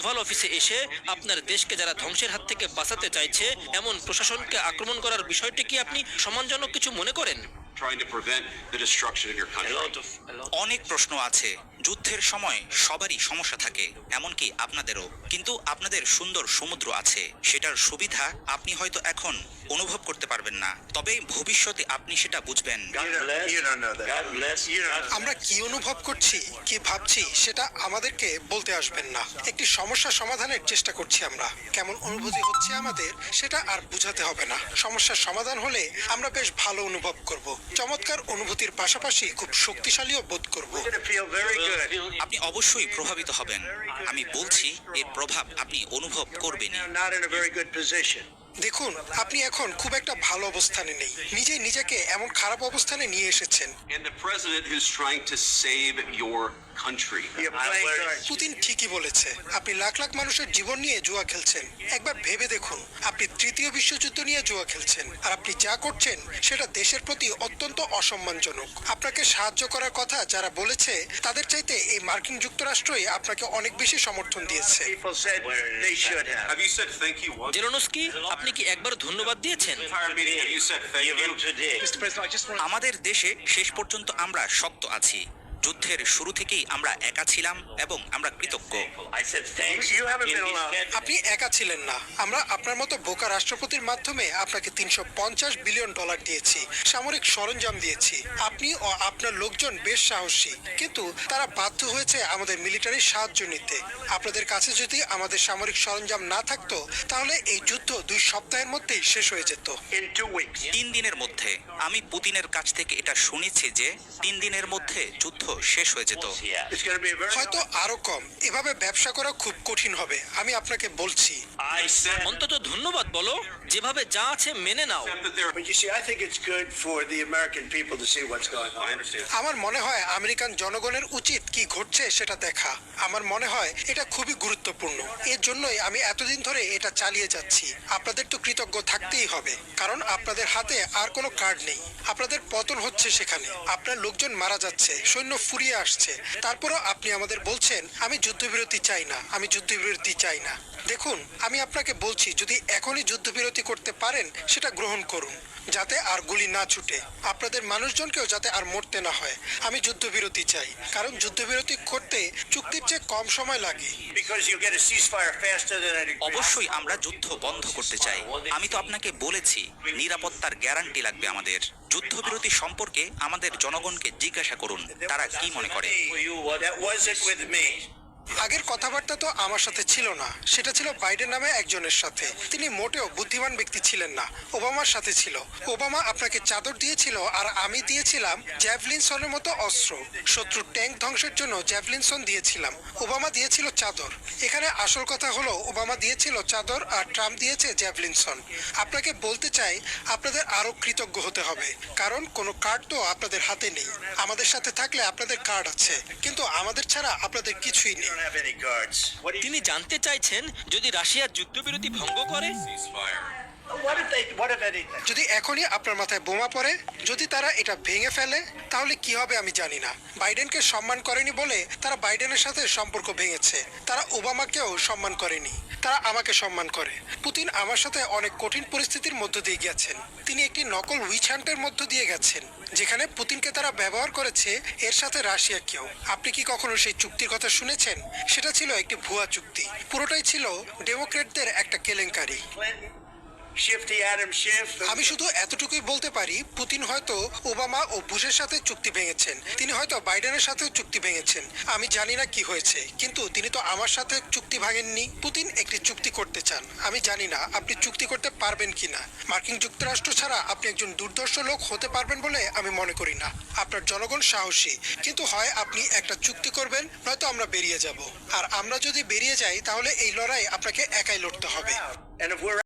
Oval অফিসে এসে আপনার দেশকে যারা ধ্বংসের হাত থেকে বাঁচাতে চাইছে এমন প্রশাসনকে আক্রমণ করার বিষয়টি কি আপনি সম্মানজনক কিছু মনে করেন. অনেক প্রশ্ন আছে যুদ্ধের সময় সবারই সমস্যা থাকে এমনকি আপনাদেরও। কিন্তু আপনাদের সুন্দর সমুদ্র আছে সেটার সুবিধা আপনি হয়তো এখন অনুভব করতে পারবেন না। তবে ভবিষ্যতে আপনি সেটা বুঝবেন। আমরা কি অনুভব করছি কি ভাবছি সেটা আমাদেরকে বলতে আসবেন না। একটি সমস্যা সমাধানের চেষ্টা করছি আমরা। কেমন অনুভূতি হচ্ছে আমাদের সেটা আর বুঝাতে হবে না। সমস্যার সমাধান হলে আমরা বেশ ভালো অনুভব করব। চমৎকার অনুভূতির পাশাপাশি খুব শক্তিশালীও বোধ করব। আপনি অবশ্যই প্রভাবিত হবেন। আমি বলছি এর প্রভাব আপনি অনুভব করবেন. দেখুন আপনি এখন খুব একটা ভালো অবস্থানে নেই। নিজে নিজেকে এমন খারাপ অবস্থানে নিয়ে এসেছেন। Country. You're playing cards. Putin ঠিকই বলেছে আপনি লাখ লাখ মানুষের জীবন নিয়ে জুয়া খেলছেন একবার ভেবে দেখুন আপনি তৃতীয় বিশ্বযুদ্ধ নিয়ে জুয়া খেলছেন আর আপনি যা করছেন সেটা দেশের প্রতি অত্যন্ত অসম্মানজনক আপনাকে সাহায্য করার কথা যারা বলেছে তাদের চাইতে এই মার্কিন যুক্তরাষ্ট্রই আপনাকে অনেক বেশি সমর্থন দিয়েছে People said they should have. Have you said thank you once? জেরোনস্কি আপনি কি একবার ধন্যবাদ দিয়েছেন Entire meeting, have you said thank you? আমাদের দেশে শেষ পর্যন্ত আমরা শক্ত আছি যুদ্ধের শুরু থেকেই আমরা একা ছিলাম এবং আমরা কৃতজ্ঞ. আপনি একা ছিলেন না। আমরা আপনার মতো বোকা রাষ্ট্রপতির মাধ্যমে আপনাকে তিনশো পঞ্চাশ বিলিয়ন ডলার দিয়েছি। সামরিক সরঞ্জাম দিয়েছি। আপনি ও আপনার লোকজন বেশ সাহসী। কিন্তু তারা বাধ্য হয়েছে আমাদের মিলিটারির সাহায্য নিতে। আপনাদের কাছে যদি আমাদের সামরিক সরঞ্জাম না থাকতো তাহলে এই যুদ্ধ দুই সপ্তাহের মধ্যেই শেষ হয়ে যেত। তিন দিনের মধ্যে আমি পুতিনের কাছ থেকে এটা শুনেছি যে তিন দিনের মধ্যে যুদ্ধ শেষ হয়ে যেত. হয়তো আরও কম। এভাবে ব্যবসা করা খুব কঠিন হবে আমি আপনাকে বলছি। অন্তত ধন্যবাদ বলো যেভাবে যা আছে মেনে নাও. আমার মনে হয় আমেরিকান জনগণের উচিত কি ঘটছে সেটা দেখা। আমার মনে হয় এটা খুবই গুরুত্বপূর্ণ। এর জন্যই আমি এতদিন ধরে এটা চালিয়ে যাচ্ছি। আপনাদের তো কৃতজ্ঞ থাকতেই হবে কারণ আপনাদের হাতে আর কোনো কার্ড নেই। আপনাদের পতন হচ্ছে সেখানে। আপনার লোকজন মারা যাচ্ছে সৈন্য ফুরিয়ে আসছে। তারপরও আপনি আমাদের বলছেন আমি যুদ্ধবিরতি চাই না আমি যুদ্ধবিরতি চাই না। দেখুন আমি আপনাকে বলছি যদি এখনই যুদ্ধবিরতি করতে পারেন সেটা গ্রহণ করুন যাতে আর গুলি না ছুটে। আপনাদের মানুষজনকেও যাতে আর মরতে না হয়। আমি যুদ্ধবিরতি চাই কারণ যুদ্ধবিরতি করতে চুক্তির চেয়ে কম সময় লাগে. অবশ্যই আমরা যুদ্ধ বন্ধ করতে চাই। আমি তো আপনাকে বলেছি নিরাপত্তার গ্যারান্টি লাগবে। আমাদের। যুদ্ধবিরতি সম্পর্কে আমাদের জনগণকে জিজ্ঞাসা করুন তারা কি মনে করে? আগের কথাবার্তা তো আমার সাথে ছিল না। সেটা ছিল বাইডেন নামে একজনের সাথে। তিনি মোটেও বুদ্ধিমান ব্যক্তি ছিলেন না। ওবামার সাথে ছিল। ওবামা আপনাকে চাদর দিয়েছিল আর আমি দিয়েছিলাম জ্যাভলিনসনের মতো অস্ত্র। শত্রুর ট্যাঙ্ক ধ্বংসের জন্য জ্যাভলিনসন দিয়েছিলাম। ওবামা দিয়েছিল চাদর। এখানে আসল কথা হলো, ওবামা দিয়েছিল চাদর আর ট্রাম্প দিয়েছে জ্যাভলিনসন আপনাকে বলতে চাই, আপনাদের আরও কৃতজ্ঞ হতে হবে। কারণ কোনো কার্ড তো আপনাদের হাতে নেই। আমাদের সাথে থাকলে আপনাদের কার্ড আছে। কিন্তু আমাদের ছাড়া আপনাদের কিছুই নেই। তিনি জানতে চাইছেন যদি রাশিয়ার যুদ্ধবিরতি ভঙ্গ করে। যদি এখনই আপনার মাথায় বোমা পড়ে যদি তারা এটা ভেঙে ফেলে তাহলে কি হবে আমি জানি না। বাইডেনকে সম্মান করেনি বলে তারা বাইডেনের সাথে সম্পর্ক ভেঙেছে। তারা ওবামাকেও সম্মান করেনি। তারা আমাকে সম্মান করে। পুতিন আমার সাথে অনেক কঠিন পরিস্থিতির মধ্য দিয়ে গেছেন তিনি একটি নকল উইচ হান্টের মধ্য দিয়ে গেছেন যেখানে পুতিনকে তারা ব্যবহার করেছে এর সাথে রাশিয়াকেও আপনি কি কখনো সেই চুক্তির কথা শুনেছেন? সেটা ছিল একটি ভুয়া চুক্তি। পুরোটাই ছিল ডেমোক্রেটদের একটা কেলেঙ্কারি। আমি শুধু এতটুকুই বলতে পারি পুতিন হয়তো ওবামা ও বুশের সাথে চুক্তি ভেঙেছেন। তিনি হয়তো বাইডেনের সাথেও চুক্তি ভেঙেছেন। আমি জানি না কি হয়েছে কিন্তু তিনি তো আমার সাথে চুক্তি ভাঙেননি। পুতিন একটি চুক্তি করতে চান। আমি জানি না আপনি চুক্তি করতে পারবেন কিনা মার্কিন যুক্তরাষ্ট্র ছাড়া আপনি একজন দুর্দর্শ লোক হতে পারবেন বলে আমি মনে করি না। আপনার জনগণ সাহসী। কিন্তু হয় আপনি একটা চুক্তি করবেন নয়তো আমরা বেরিয়ে যাব। আর আমরা যদি বেরিয়ে যাই তাহলে এই লড়াই আপনাকে একাই লড়তে হবে।